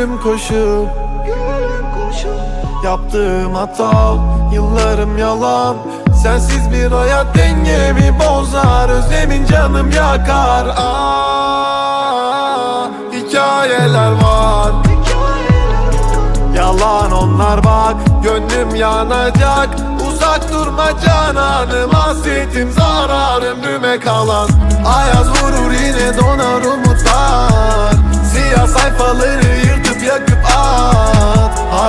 gülüm koşup Yaptığım hata yıllarım yalan. Sensiz bir hayat dengemi bozar Özlemin canım yakar. Aa, Hikayeler var. Yalan onlar bak Gönlüm yanacak. Uzak durma cananım Hasretim zarar ömrüme kalan. Ayaz vurur yine donar umutlar. Siyah sayfaları